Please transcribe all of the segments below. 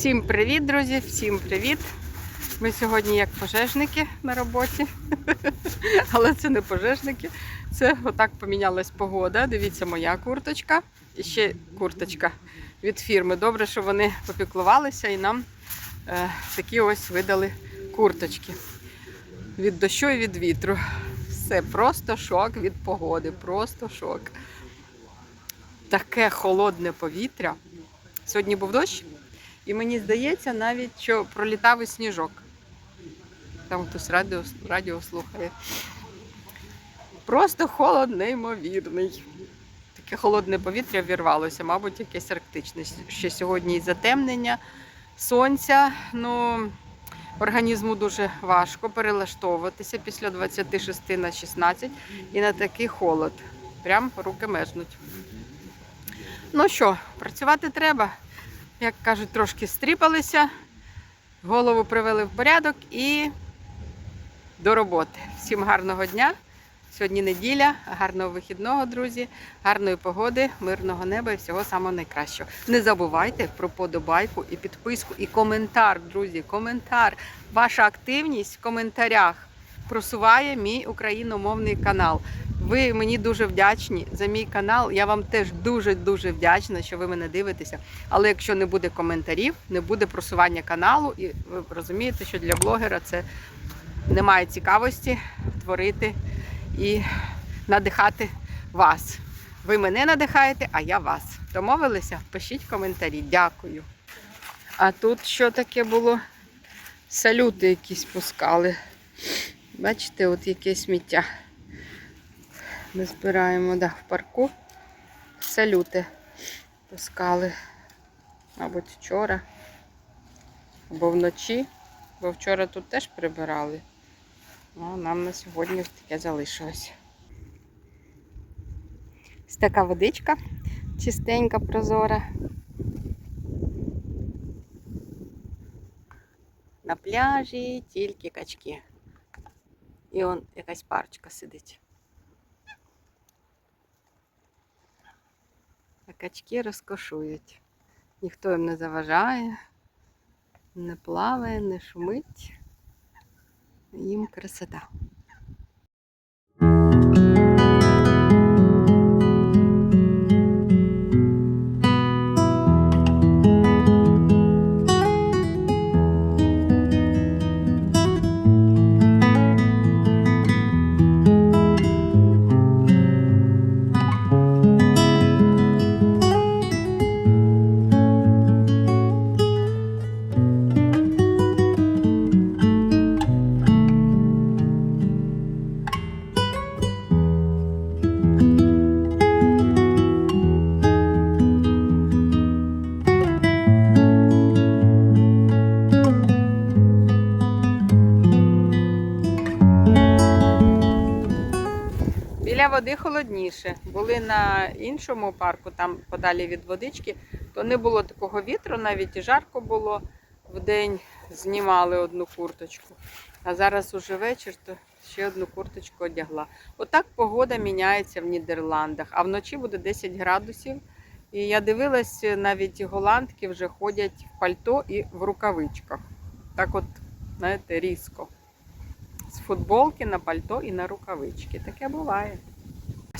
Всім привіт, друзі! Всім привіт! Ми сьогодні як пожежники на роботі, але це не пожежники. Це отак помінялась погода. Дивіться, моя курточка і ще курточка від фірми. Добре, що вони попіклувалися і нам е, такі ось видали курточки від дощу і від вітру. Все просто шок від погоди, просто шок. Таке холодне повітря. Сьогодні був дощ, і мені здається навіть, що пролітав і сніжок. Там хтось радіо, радіо слухає. Просто холод неймовірний. Таке холодне повітря вірвалося, мабуть, якесь арктичне. Ще сьогодні і затемнення сонця. Ну, організму дуже важко перелаштовуватися після 26 на 16 і на такий холод. Прям руки мерзнуть. Ну що, працювати треба. Як кажуть, трошки стріпалися, голову привели в порядок і до роботи. Всім гарного дня. Сьогодні неділя, гарного вихідного, друзі, гарної погоди, мирного неба і всього самого найкращого. Не забувайте про подобайку і підписку, і коментар, друзі. Коментар. Ваша активність в коментарях просуває мій україномовний канал. Ви мені дуже вдячні за мій канал. Я вам теж дуже-дуже вдячна, що ви мене дивитеся. Але якщо не буде коментарів, не буде просування каналу, і ви розумієте, що для блогера це немає цікавості творити і надихати вас. Ви мене надихаєте, а я вас. Домовилися? Пишіть коментарі. Дякую. А тут що таке було? Салюти якісь пускали. Бачите, от яке сміття. Ми збираємо да, в парку. Салюти пускали. Мабуть, вчора. Або вночі, бо вчора тут теж прибирали. Ну, нам на сьогодні таке залишилось. Ось така водичка чистенька, прозора. На пляжі тільки качки. І он якась парочка сидить. А качки розкошують. Ніхто їм не заважає, не плаває, не шумить. Їм красота. Холодніше. Були на іншому парку, там подалі від водички, то не було такого вітру, навіть і жарко було. В день знімали одну курточку. А зараз уже вечір, то ще одну курточку одягла. Отак погода міняється в Нідерландах, а вночі буде 10 градусів. І я дивилась, навіть голландки вже ходять в пальто і в рукавичках. Так от, знаєте, різко з футболки на пальто і на рукавички. Таке буває.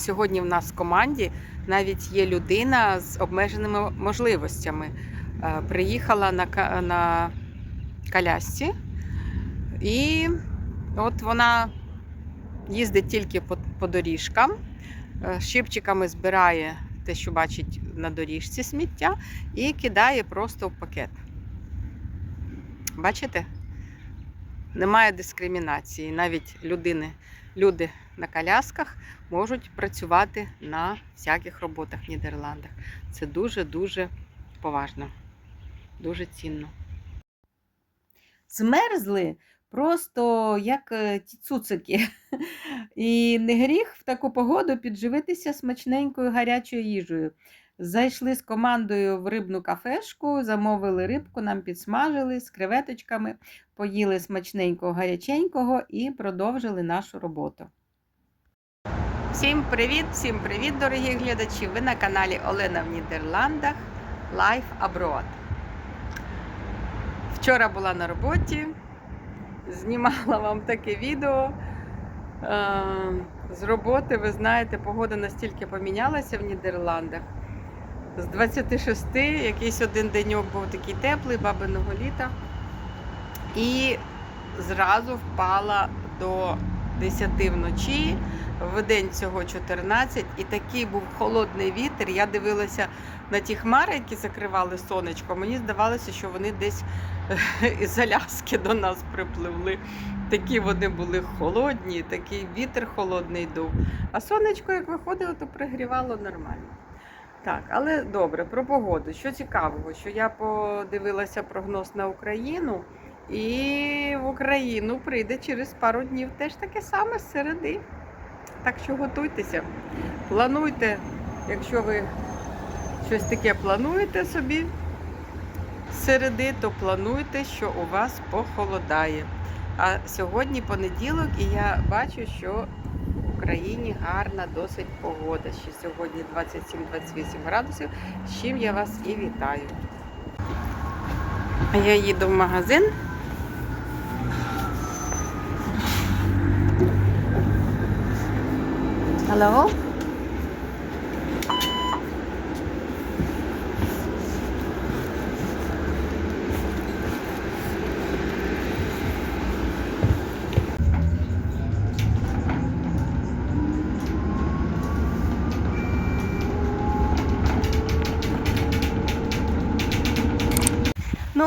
Сьогодні в нас в команді навіть є людина з обмеженими можливостями. Е, Приїхала на, на колясці, і от вона їздить тільки по, по доріжкам, е, щипчиками збирає те, що бачить на доріжці сміття, і кидає просто в пакет. Бачите? Немає дискримінації. Навіть людини, люди на колясках можуть працювати на всяких роботах в Нідерландах. Це дуже-дуже поважно, дуже цінно. Змерзли просто як е, ті цуцики. І не гріх в таку погоду підживитися смачненькою гарячою їжею. Зайшли з командою в рибну кафешку, замовили рибку, нам підсмажили з креветочками, поїли смачненького гаряченького і продовжили нашу роботу. Всім привіт, всім привіт, дорогі глядачі! Ви на каналі Олена в Нідерландах Life Abroad. Вчора була на роботі, знімала вам таке відео. Е, З роботи, ви знаєте, погода настільки помінялася в Нідерландах. З 26 якийсь один деньок був такий теплий, бабиного літа. І зразу впала до 10 вночі, в день цього 14, і такий був холодний вітер. Я дивилася на ті хмари, які закривали сонечко. Мені здавалося, що вони десь е, із Аляски до нас припливли. Такі вони були холодні, такий вітер холодний дув. А сонечко, як виходило, то пригрівало нормально. Так, але добре, про погоду. Що цікавого, що я подивилася прогноз на Україну, і в Україну прийде через пару днів теж таке саме з середи. Так що готуйтеся, плануйте, якщо ви щось таке плануєте собі з середи, то плануйте, що у вас похолодає. А сьогодні понеділок, і я бачу, що в Україні гарна досить погода. Ще сьогодні 27-28 градусів, з чим я вас і вітаю. Я їду в магазин. Hello?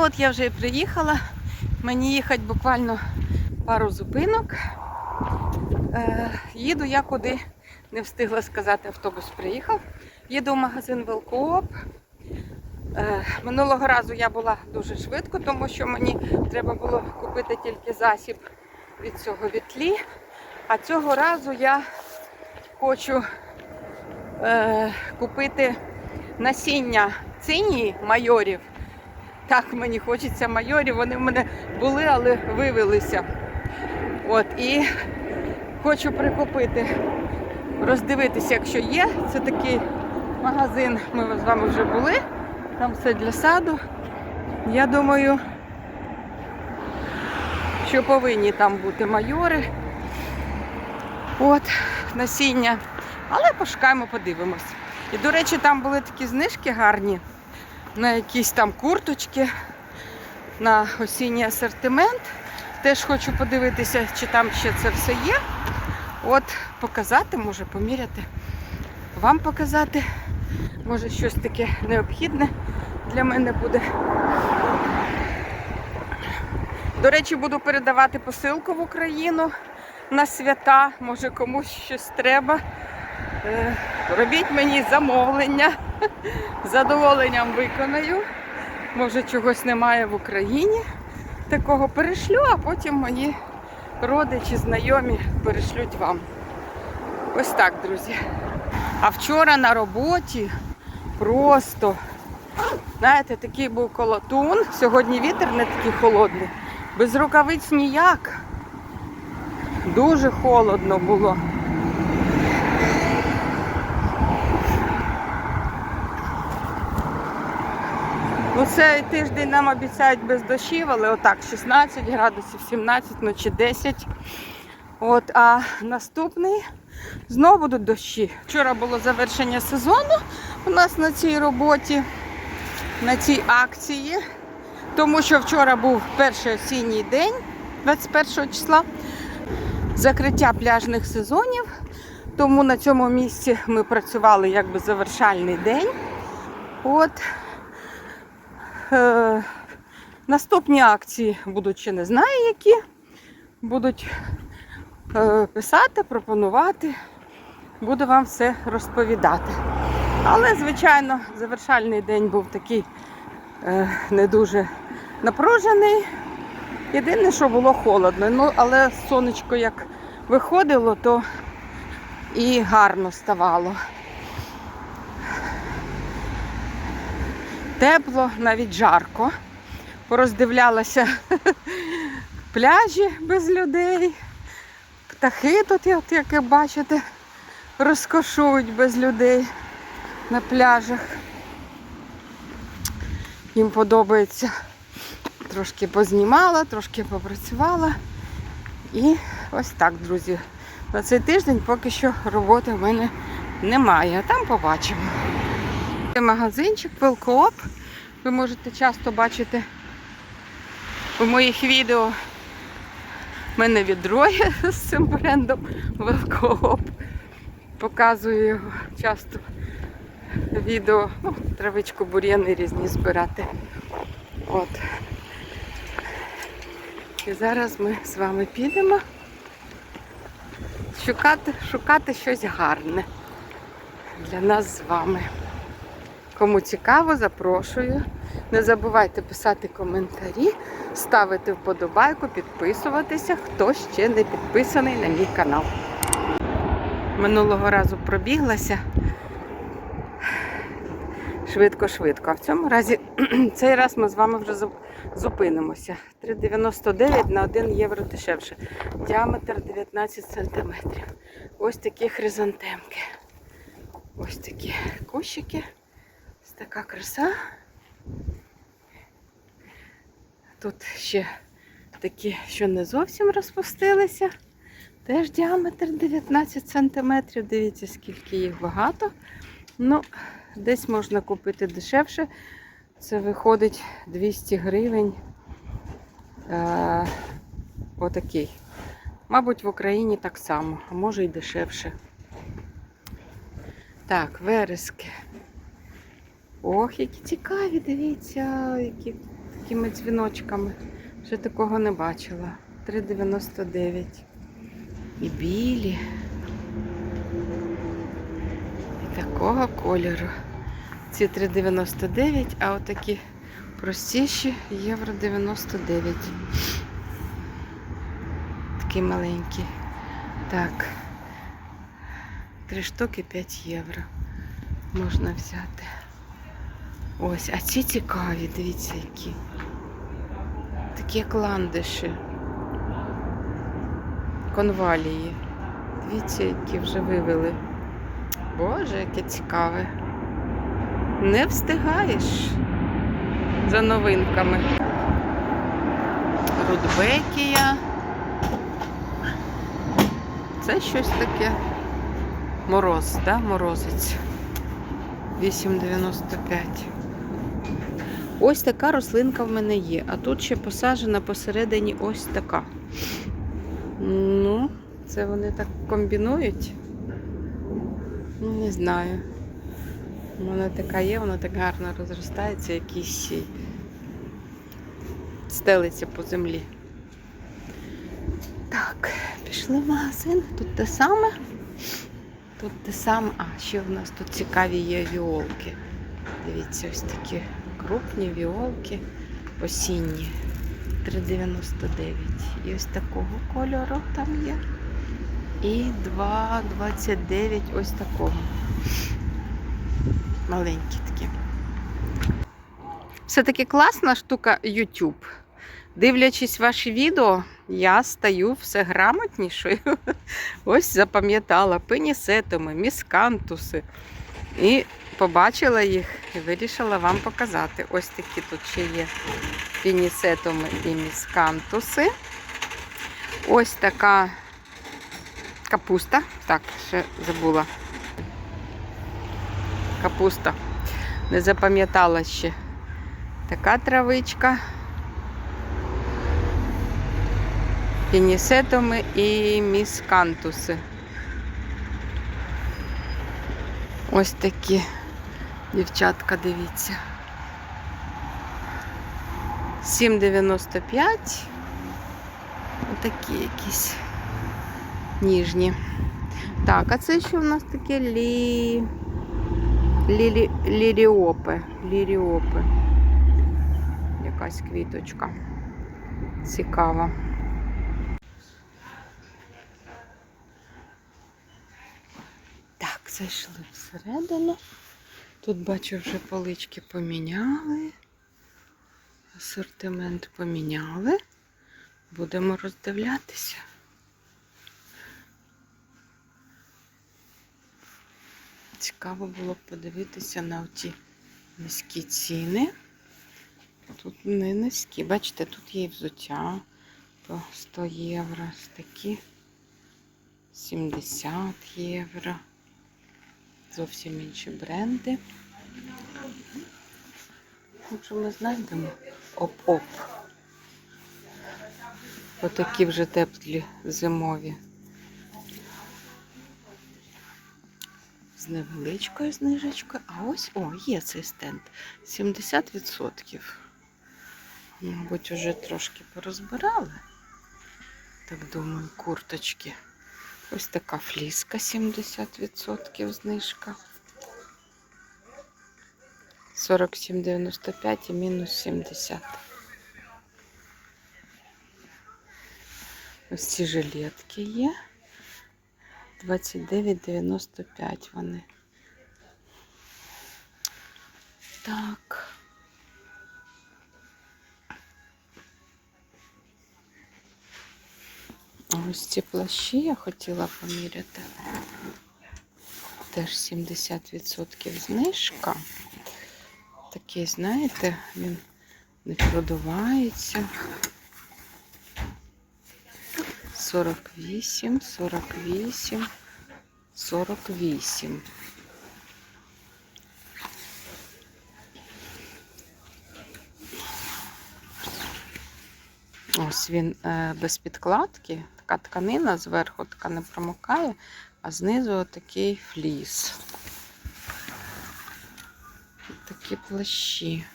От я вже приїхала. Мені їхати буквально пару зупинок. Е, їду я куди не встигла сказати, автобус приїхав. Їду в магазин Велкооп. Е, минулого разу я була дуже швидко, тому що мені треба було купити тільки засіб від цього вітлі. А цього разу я хочу е, купити насіння цинії майорів. Так, мені хочеться майорів. Вони в мене були, але вивелися. От, і хочу прикупити, роздивитися, якщо є. Це такий магазин, ми з вами вже були. Там все для саду. Я думаю, що повинні там бути майори. От, насіння. Але пошукаємо, подивимось. І, до речі, там були такі знижки гарні на якісь там курточки, на осінній асортимент. Теж хочу подивитися, чи там ще це все є. От, показати, може поміряти. Вам показати. Може щось таке необхідне для мене буде. До речі, буду передавати посилку в Україну на свята. Може комусь щось треба. Е, Робіть мені замовлення. З задоволенням виконаю. Може, чогось немає в Україні. Такого перешлю, а потім мої родичі, знайомі перешлють вам. Ось так, друзі. А вчора на роботі просто, знаєте, такий був колотун. Сьогодні вітер не такий холодний. Без рукавиць ніяк. Дуже холодно було. Цей тиждень нам обіцяють без дощів, але отак 16 градусів, 17, ночі 10. От, а наступний знову будуть дощі. Вчора було завершення сезону у нас на цій роботі, на цій акції. Тому що вчора був перший осінній день, 21 числа, закриття пляжних сезонів. Тому на цьому місці ми працювали якби завершальний день. От. Е, наступні акції будуть ще не знаю які. Будуть е, писати, пропонувати. Буду вам все розповідати. Але, звичайно, завершальний день був такий е, не дуже напружений. Єдине, що було холодно. Ну, але сонечко як виходило, то і гарно ставало. Тепло, навіть жарко. Пороздивлялася пляжі без людей. Птахи тут, як ви бачите, розкошують без людей на пляжах. Їм подобається трошки познімала, трошки попрацювала. І ось так, друзі. На цей тиждень поки що роботи в мене немає, там побачимо. Це магазинчик Велкооп. Ви можете часто бачити у моїх відео. У мене відро є з цим брендом Велкооп. Показую його часто відео. Ну, травичку бур'яни різні збирати. От. І зараз ми з вами підемо шукати, шукати щось гарне для нас з вами. Кому цікаво, запрошую. Не забувайте писати коментарі, ставити вподобайку, підписуватися, хто ще не підписаний на мій канал. Минулого разу пробіглася швидко-швидко. А в цьому разі цей раз ми з вами вже зупинимося. 3,99 на 1 євро дешевше. Діаметр 19 см. Ось такі хризантемки. Ось такі кущики. Така краса. Тут ще такі, що не зовсім розпустилися. Теж діаметр 19 см. Дивіться, скільки їх багато. Ну, десь можна купити дешевше. Це виходить 200 гривень. Е, отакий. Мабуть, в Україні так само, а може й дешевше. Так, верески. Ох, які цікаві, дивіться, які такими дзвіночками. Вже такого не бачила. 3,99. І білі. І такого кольору. Ці 3,99, а отакі простіші євро 99. Такі маленькі. Так. Три штуки 5 євро. Можна взяти. Ось, а ці цікаві, дивіться, які. Такі як ландиші. Конвалії. Дивіться, які вже вивели. Боже, яке цікаве. Не встигаєш за новинками. Рудбекія. Це щось таке. Мороз, да? Морозець. 8,95. Ось така рослинка в мене є. А тут ще посаджена посередині ось така. Ну, це вони так комбінують. Ну, не знаю. Вона така є, вона так гарно розростається, й стелиться по землі. Так, пішли в магазин. Тут те саме. Тут те саме. А, ще в нас тут цікаві є віолки. Дивіться, ось такі крупні віолки осінні. 3,99. І ось такого кольору там є. І 2,29 ось такого. Маленькі такі. Все-таки класна штука YouTube. Дивлячись ваші відео, я стаю все грамотнішою. Ось запам'ятала пенісетами, міскантуси. І побачила їх і вирішила вам показати. Ось такі тут ще є пінісетоми і міскантуси. Ось така капуста. Так, ще забула. Капуста. Не запам'ятала ще. Така травичка. Пінісетоми і міскантуси. Ось такі дівчатка, дивіться. 7,95. Отакі якісь ніжні. Так, а це що в нас таке лі... Лілі... ліріопи. Ліріопи. Якась квіточка. Цікава. Так, зайшли всередину. Тут бачу, вже полички поміняли. Асортимент поміняли. Будемо роздивлятися. Цікаво було подивитися на ті низькі ціни. Тут не низькі. Бачите, тут є і взуття по 100 євро. Такі 70 євро. Зовсім інші бренди. Якщо ми знайдемо оп-оп. Отакі вже теплі зимові. З невеличкою знижечкою. А ось, о, є цей стенд. 70%. Мабуть, вже трошки порозбирали. Так думаю, курточки. Ось така фліска 70% знижка. 47,95 і мінус 70. Ось ці жилетки є. 29,95 вони. Так. Ось ці плащі я хотіла поміряти. Теж 70% знижка. Такий, знаєте, він не продувається. 48, 48, 48. Ось він е, без підкладки, така тканина зверху така не промокає, а знизу такий фліс. Такі плащі.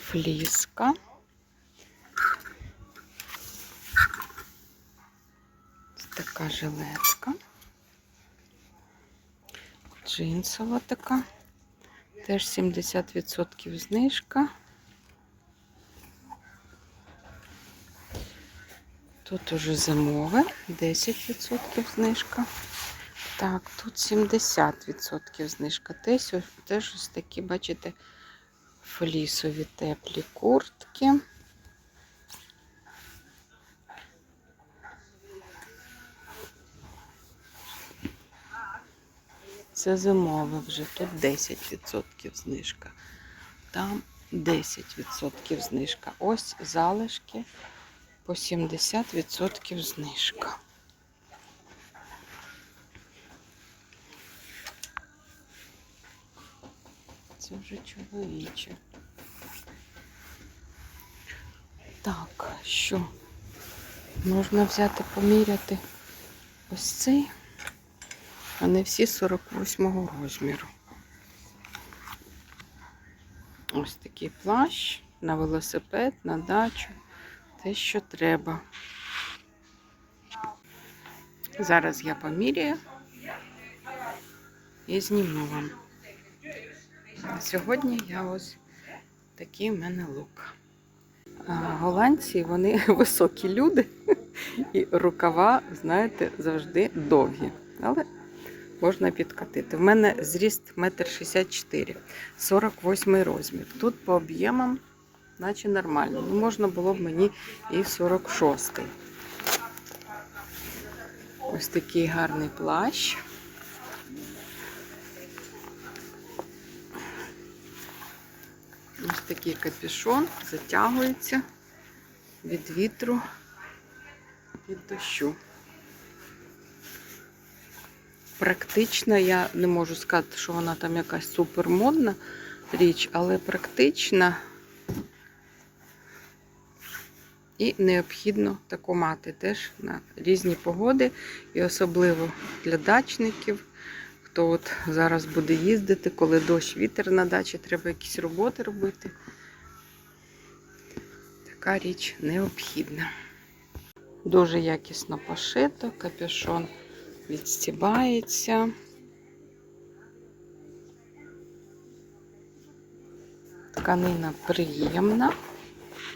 Фліска. Така жилетка. Джинсова така. Теж 70% знижка. Тут уже зимове, 10% знижка. Так, тут 70% знижка. Теж, ось такі, бачите, флісові теплі куртки. Це зимове вже. Тут 10% знижка. Там 10% знижка. Ось залишки по 70% знижка. Це вже чоловіче. Так, що? Можна взяти, поміряти ось цей, а не всі 48-го розміру. Ось такий плащ на велосипед, на дачу. Те, що треба. Зараз я поміряю і зніму вам. А Сьогодні я ось такий в мене лук. А, Голландці вони високі люди, і рукава, знаєте, завжди довгі. Але можна підкатити. В мене зріст 1,64 м, 48 розмір. Тут по об'ємам, наче нормально. Ну, можна було б мені і 46 -й. Ось такий гарний плащ. Ось такий капюшон затягується від вітру, від дощу. Практично, я не можу сказати, що вона там якась супермодна річ, але практична і необхідно таку мати теж на різні погоди, і особливо для дачників. Хто от зараз буде їздити, коли дощ, вітер на дачі, треба якісь роботи робити. Така річ необхідна. Дуже якісно пошито, капюшон відстібається. Тканина приємна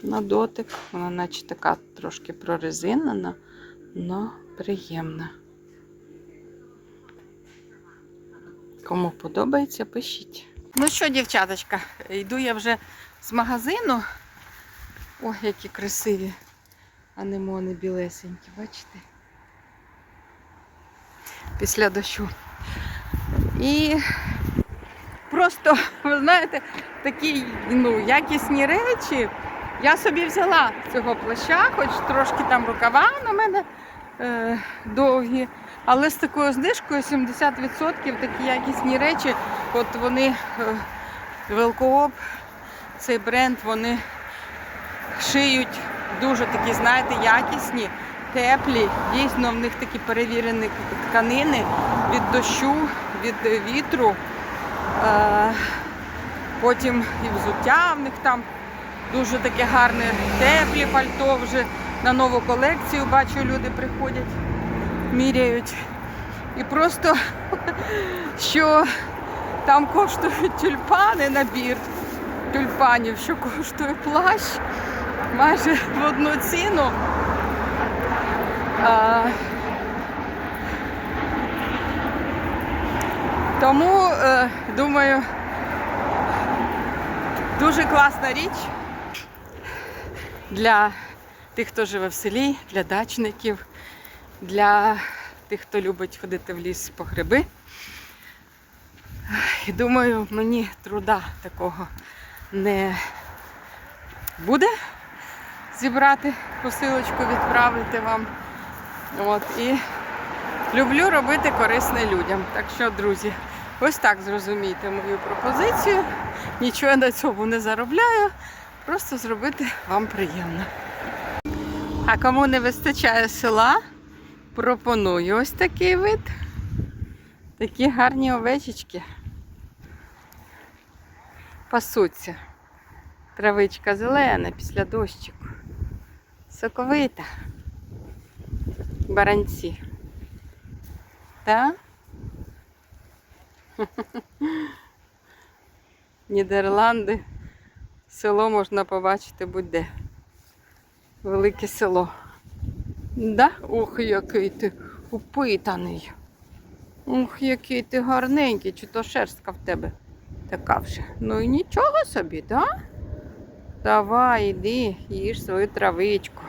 на дотик. Вона наче така трошки прорезинена, але приємна. Кому подобається, пишіть. Ну що, дівчаточка, йду я вже з магазину. Ой, які красиві анемони білесенькі, бачите? Після дощу. І просто, ви знаєте, такі ну, якісні речі. Я собі взяла цього плаща, хоч трошки там рукава на мене е, довгі, але з такою знижкою 70% такі якісні речі. От вони е, Велкооп, цей бренд, вони шиють дуже такі, знаєте, якісні, теплі. Дійсно, в них такі перевірені тканини від дощу, від вітру. Е, Потім і взуття в них там дуже таке гарне, теплі пальто вже на нову колекцію. Бачу, люди приходять, міряють. І просто що там коштують тюльпани набір тюльпанів, що коштує плащ майже в одну ціну. А, тому е, думаю, дуже класна річ для тих, хто живе в селі, для дачників, для тих, хто любить ходити в ліс по гриби. І думаю, мені труда такого не буде зібрати посилочку, відправити вам. От, і люблю робити корисне людям. Так що, друзі, ось так зрозумійте мою пропозицію. Нічого я на цьому не заробляю. Просто зробити вам приємно. А кому не вистачає села, пропоную ось такий вид. Такі гарні овечечки. Пасуться. Травичка зелена після дощику. Соковита. Баранці. Та? Нідерланди. Село можна побачити будь-де. Велике село. Да? Ух, який ти упитаний. Ух, який ти гарненький, чи то шерстка в тебе така вже. Ну і нічого собі, так? Да? Давай, іди, їж свою травичку.